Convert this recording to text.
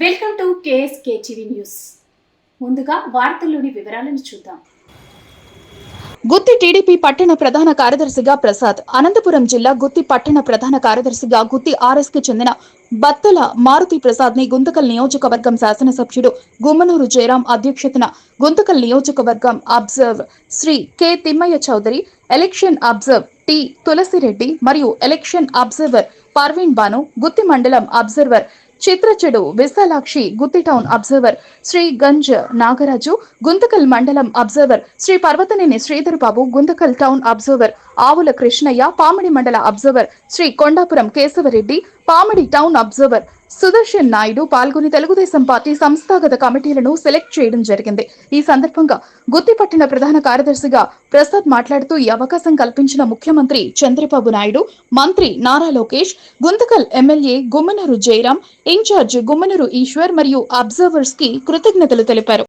Welcome to KSK TV news. ముందుగా వార్తల్లోని వివరాలను చూద్దాం. గుత్తి టీడీపీ పట్టణ ప్రధాన కార్యదర్శిగా ప్రసాద్ అనంతపురం జిల్లా గుత్తి పట్టణ ప్రధాన కార్యదర్శిగా గుత్తి ఆర్ఎస్కి చెందిన బత్తల మారుతి ప్రసాద్ని గుంతకల్ నియోజకవర్గం శాసనసభ్యుడు గుమ్మనూరు జయరాం అధ్యక్షతన గుంతకల్ నియోజకవర్గం observe Shri K Thimmaiah Chowdary election observe T Tulasi Reddy మరియు ఎలక్షన్ అబ్జర్వర్ పర్వీన్ బాను గుత్తి మండలం observer Chitrachedu Visalakshi Gooty town observer Shri Ganj Nagaraju Guntakal మండలం observer Shri Parvathaneni Sridhar Babu Guntakal town observer Avula Krishnaiah Pamidi మండల observer Shri Kondapuram Kesava Reddy Pamidi town observer Sudarshan Naidu పాల్గొని Telugu Desam party సంస్థాగత కమిటీలను select చేయడం జరిగింది. ఈ సందర్భంగా గుత్తిపట్టిన ప్రధాన కార్యదర్శిగా ప్రసాద్ మాట్లాడుతూ ఈ అవకాశం కల్పించిన ముఖ్యమంత్రి చంద్రబాబు నాయుడు మంత్రి నారా లోకేష్ గుంతకల్ ఎమ్మెల్యే గుమ్మనూరు జయరాం ఇన్ఛార్జ్ గుమ్మనూరు ఈశ్వర్ మరియు అబ్జర్వర్స్కి కృతజ్ఞతలు తెలిపారు.